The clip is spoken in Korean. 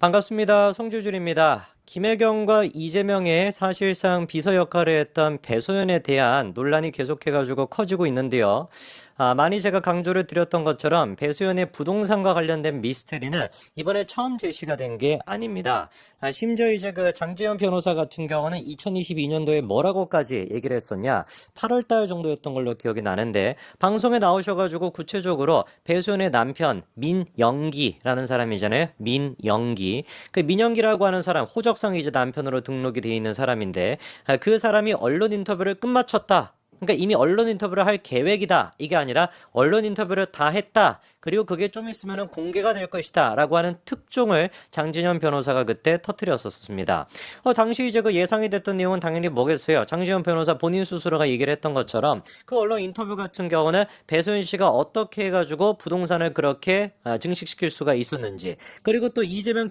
반갑습니다. 성주줄입니다. 김혜경과 이재명의 사실상 비서 역할을 했던 배소연에 대한 논란이 계속해가지고 커지고 있는데요. 아, 많이 제가 강조를 드렸던 것처럼 배소연의 부동산과 관련된 미스테리는 이번에 처음 제시가 된 게 아닙니다. 아, 심지어 이제 그 장재현 변호사 같은 경우는 2022년도에 뭐라고까지 얘기를 했었냐. 8월달 정도였던 걸로 기억이 나는데 방송에 나오셔가지고 구체적으로 배소연의 남편 민영기라는 사람이잖아요. 민영기. 그 민영기라고 하는 사람 호적 상 이제 남편으로 등록이 돼 있는 사람인데 아, 그 사람이 언론 인터뷰를 끝마쳤다. 그러니까 이미 언론 인터뷰를 할 계획이다. 이게 아니라 언론 인터뷰를 다 했다. 그리고 그게 좀 있으면 공개가 될 것이다. 라고 하는 특종을 장진현 변호사가 그때 터뜨렸었습니다. 어, 당시 이제 그 예상이 됐던 내용은 당연히 뭐겠어요. 장진현 변호사 본인 스스로가 얘기를 했던 것처럼 그 언론 인터뷰 같은 경우는 배소연 씨가 어떻게 해가지고 부동산을 그렇게 아, 증식시킬 수가 있었는지 그리고 또 이재명